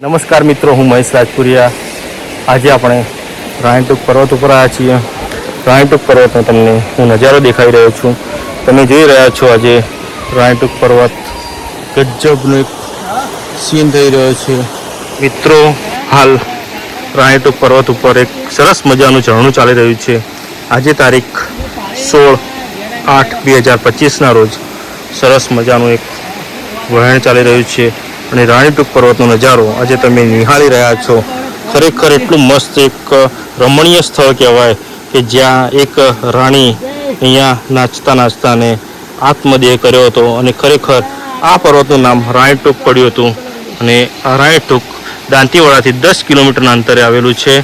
નમસ્કાર મિત્રો, હું મહેશ રાજપુરિયા. આજે આપણે રાણીટૂક પર્વત ઉપર આવ્યા છીએ. રાણીટૂક પર્વતનો તમને હું નજારો દેખાઈ રહ્યો છું. તમે જોઈ રહ્યા છો આજે રાણીટૂક પર્વત ગજબનો એક સીન થઈ રહ્યો છે. મિત્રો, હાલ રાણીટૂક પર્વત ઉપર એક સરસ મજાનું ઝરણું ચાલી રહ્યું છે. આજે તારીખ સોળ આઠ બે હજાર પચીસના રોજ સરસ મજાનું એક વહેણ ચાલી રહ્યું છે અને રાણીટૂક પર્વતનો નજારો આજે તમે નિહાળી રહ્યા છો. ખરેખર એટલું મસ્ત એક રમણીય સ્થળ કહેવાય કે જ્યાં એક રાણી અહીંયા નાચતા નાચતા ને આત્મદેહ કર્યો હતો અને ખરેખર આ પર્વતનું નામ રાણીટૂક પડ્યું હતું. અને આ રાણીટૂક દાંતીવાડાથી દસ કિલોમીટરના અંતરે આવેલું છે.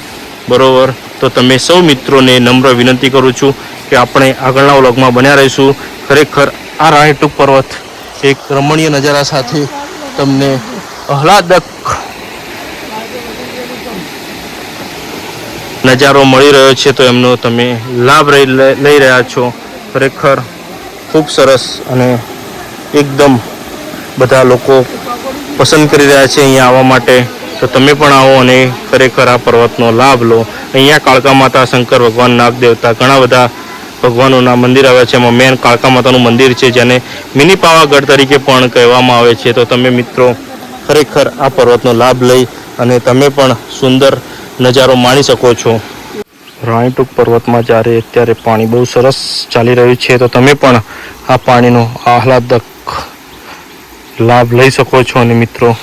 બરોબર? તો તમે સૌ મિત્રોને નમ્ર વિનંતી કરું છું કે આપણે આગળના વ્લોગમાં બન્યા રહીશું. ખરેખર આ રાણીટુક પર્વત એક રમણીય નજારા સાથે તમને આહલાદક નજારો મળી રહ્યો છે, તો એમનો તમે લાભ લઈ રહ્યા છો. ખરેખર ખૂબ સરસ અને એકદમ બધા લોકો પસંદ કરી રહ્યા છે અહીંયા આવવા માટે. તો તમે પણ આવો અને ખરેખર આ પર્વતનો લાભ લો. અહીંયા કાળકા માતા, શંકર ભગવાન નાગ દેવતા ઘણા બધા ભગવાનોના મંદિર આવ્યા છે. એમાં મેન કાળકા માતાનું મંદિર છે, જેને મિની પાવાગઢ તરીકે પણ કહેવામાં આવે છે. તો તમે મિત્રો ખરેખર આ પર્વતનો લાભ લઈ અને તમે પણ સુંદર નજારો માણી શકો છો. રાણીટુક પર્વતમાં જ્યારે અત્યારે પાણી બહુ સરસ ચાલી રહ્યું છે, તો તમે પણ આ પાણીનો આહલાદક લાભ લઈ શકો છો. અને મિત્રો,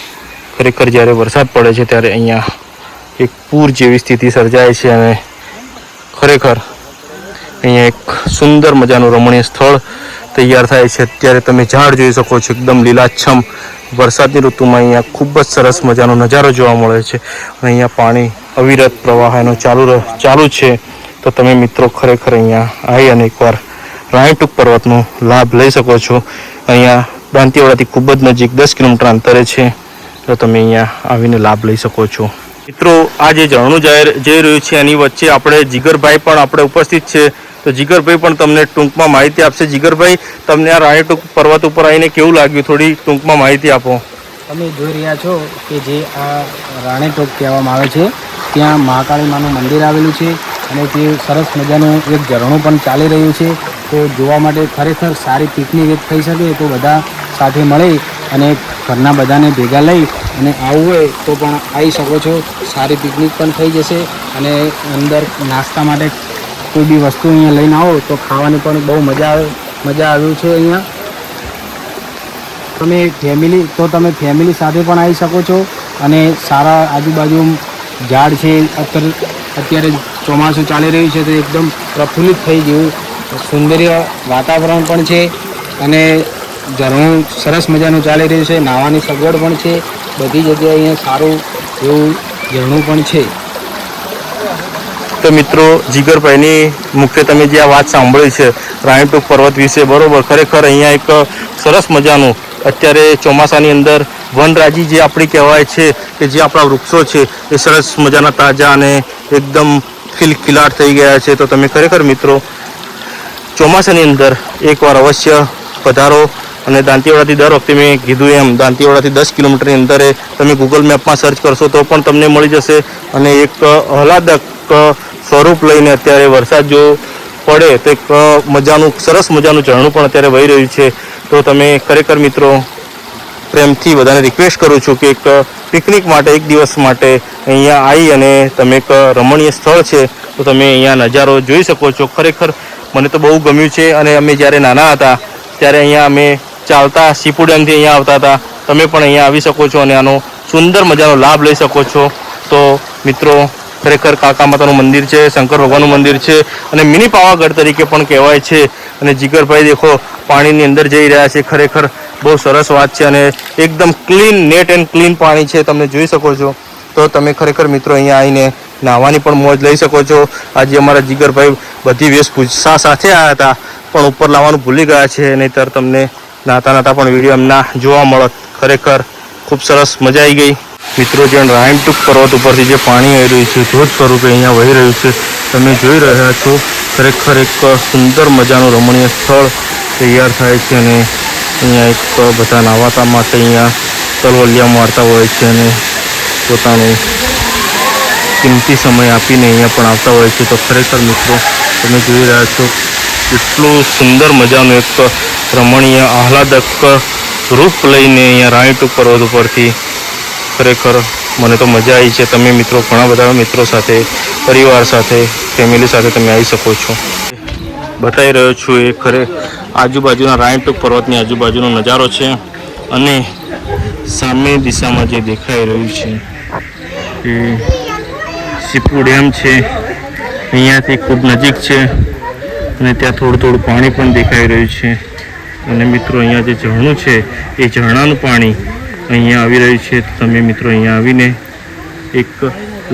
ખરેખર જ્યારે વરસાદ પડે છે, ત્યારે અહીંયા એક પૂર જેવી સ્થિતિ સર્જાય છે અને ખરેખર અહીંયા એક સુંદર મજાનું રમણીય સ્થળ તૈયાર થાય છે. અત્યારે તમે ઝાડ જોઈ શકો છો, એકદમ લીલાછમ વરસાદની ઋતુમાં અહીંયા ખૂબ જ સરસ મજાનો નજારો જોવા મળે છે. અને અહીંયા પાણી અવિરત પ્રવાહ એનો ચાલુ ચાલુ છે. તો તમે મિત્રો ખરેખર અહીંયા આવી અને એકવાર રાણીટૂક પર્વતનો લાભ લઈ શકો છો. અહીંયા દાંતીવાડાથી ખૂબ જ નજીક દસ કિલોમીટર અંતરે છે. તો તમે અહીંયા આવીને લાભ લઈ શકો છો. મિત્રો આ જે જઈ જઈ રહ્યું છે. એની વચ્ચે આપણે જીગરભાઈ પણ આપણે ઉપસ્થિત છે. તો જીગરભાઈ પણ તમને ટૂંકમાં માહિતી આપશે. જીગરભાઈ, તમને આ રાણીટૂક પર્વત ઉપર આવીને કેવું લાગ્યું? થોડી ટૂંકમાં માહિતી આપો. તમે જોઈ રહ્યા છો કે જે આ રાણીટોક કહેવામાં આવે છે, ત્યાં મહાકાળી માનું મંદિર આવેલું છે અને તે સરસ મજાનું એક ઝરણું પણ ચાલી રહ્યું છે. તો જોવા માટે ખરેખર સારી પિકનિક એક થઈ શકે તો બધા સાથે મળી અને ઘરના બધાને ભેગા લઈ અને આવવું હોય તો પણ આવી શકો છો. સારી પિકનિક પણ થઈ જશે અને અંદર નાસ્તા માટે કોઈ બી વસ્તુ અહીંયા લઈને આવો તો ખાવાની પણ બહુ મજા આવે, મજા આવ્યું છે અહીંયા. તમે ફેમિલી તો તમે ફેમિલી સાથે પણ આવી શકો છો અને સારા આજુબાજુ ઝાડ છે, અત્યારે અત્યારે ચોમાસું ચાલી રહ્યું છે તો એકદમ પ્રફુલ્લિત થઈ ગયું. સુંદર્ય વાતાવરણ પણ છે અને ઝરણું સરસ મજાનું ચાલી રહ્યું છે, નાહવાની સગવડ પણ છે, બધી જગ્યાએ અહીંયા સારું એવું ઝરણું પણ છે. તો મિત્રો જીગરભાઈની મુખ્ય તમે જે આ વાત સાંભળી છે, રાણીટૂક પર્વત વિશે, બરોબર? ખરેખર અહીંયા એક સરસ મજાનું, અત્યારે ચોમાસાની અંદર વનરાજી જે આપણી કહેવાય છે કે જે આપણા વૃક્ષો છે, એ સરસ મજાના તાજા અને એકદમ ખિલખિલાટ થઈ ગયા છે. તો તમે ખરેખર મિત્રો, ચોમાસાની અંદર એકવાર અવશ્ય પધારો અને દાંતીવાડાથી દર વખતે મેં કીધું એમ, દાંતીવાડાથી દસ કિલોમીટરની અંતરે તમે ગૂગલ મેપમાં સર્ચ કરશો તો પણ તમને મળી જશે. અને એક આહલાદક સ્વરૂપ લઈને અત્યારે વરસાદ જો પડે તો એક મજાનું, સરસ મજાનું ઝરણું પણ અત્યારે વહી રહ્યું છે. તો તમે ખરેખર મિત્રો પ્રેમથી બધાને રિક્વેસ્ટ કરું છું કે એક પિકનિક માટે, એક દિવસ માટે અહીંયા આવી અને તમે એક રમણીય સ્થળ છે, તો તમે અહીંયા નજારો જોઈ શકો છો. ખરેખર મને તો બહુ ગમ્યું છે અને અમે જ્યારે નાના હતા, ત્યારે અહીંયા અમે ચાલતા સીપુડેમથી અહીંયા આવતા હતા. તમે પણ અહીંયા આવી શકો છો અને આનો સુંદર મજાનો લાભ લઈ શકો છો. તો મિત્રો ખરેખર કાકા માતાનું મંદિર છે, શંકર ભગવાનનું મંદિર છે અને મિની પાવાગઢ તરીકે પણ કહેવાય છે. અને જીગરભાઈ દેખો, પાણીની અંદર જઈ રહ્યા છે. ખરેખર બહુ સરસ વાત છે અને એકદમ ક્લીન, નેટ એન્ડ ક્લીન પાણી છે. તમે જોઈ શકો છો. તો તમે ખરેખર મિત્રો અહીંયા આવીને નાહવાની પણ મોજ લઈ શકો છો. આજે અમારા જીગરભાઈ બધી વેશભૂષા સાથે આવ્યા હતા, પણ ઉપર લાવવાનું ભૂલી ગયા છે. નહીંતર તમને નાતા નાતા પણ વીડિયો એમના જોવા મળત. ખરેખર ખૂબ સરસ મજા આવી ગઈ. મિત્રો જે રાયમટુક પર્વત ઉપરથી જે પાણી આવી રહ્યું છે ધોધ સ્વરૂપે અહીંયા વહી રહ્યું છે. તમે જોઈ રહ્યા છો, ખરેખર એક સુંદર મજાનું રમણીય સ્થળ તૈયાર થાય છે અને અહીંયા એક બધા નાવાતા માટે અહીંયા તલવલિયા મારતા હોય છે અને પોતાનું કિંમતી સમય આપીને અહીંયા પણ આવતા હોય છે. તો ખરેખર મિત્રો, તમે જોઈ રહ્યા છો, એટલું સુંદર મજાનું એક રમણીય, આહલાદક રૂપ લઈને અહીંયા રાણીટુક પર્વત ઉપરથી ખરેખર મને તો મજા આવી છે. તમે મિત્રો, ઘણા બધા મિત્રો સાથે, પરિવાર સાથે ફેમિલી સાથે તમે આવી શકો છો. બતાવી રહ્યો છું એ ખરે આજુબાજુના રાણીટુક પર્વતની આજુબાજુનો નજારો છે અને સામે દિશામાં જે દેખાઈ રહ્યું છે એ સીપુ ડેમ છે. અહીંયાથી ખૂબ નજીક છે અને ત્યાં થોડું થોડું પાણી પણ દેખાઈ રહ્યું છે. અને મિત્રો, અહીંયા જે ઝરણું છે, એ ઝરણાનું પાણી અહીંયા આવી રહ્યું છે. તમે મિત્રો અહીંયા આવીને એક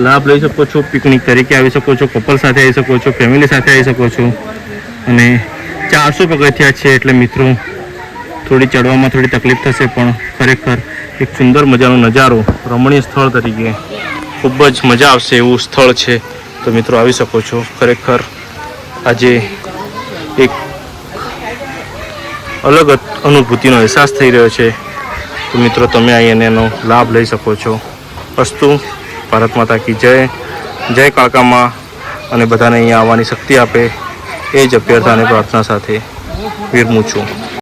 લાભ લઈ શકો છો, પિકનિક તરીકે આવી શકો છો કપલ સાથે આવી શકો છો ફેમિલી સાથે આવી શકો છો. અને ચારસો પગથિયા છે એટલે મિત્રો, થોડી ચડવામાં થોડી તકલીફ થશે, પણ ખરેખર એક સુંદર મજાનો નજારો રમણીય સ્થળ તરીકે ખૂબ જ મજા આવશે એવું સ્થળ છે. તો મિત્રો આવી શકો છો. ખરેખર આજે એક અલગ અનુભૂતિનો અહેસાસ થઈ રહ્યો છે. તો મિત્રો, તમે અહીં એનો લાભ લઈ શકો છો. અસ્તુ, ભારત માતા કી જય. જય કાળકામાં અને બધાને અહીંયા આવવાની શક્તિ આપે. એ જ અભ્યર્થાને પ્રાર્થના સાથે વિરમું છું.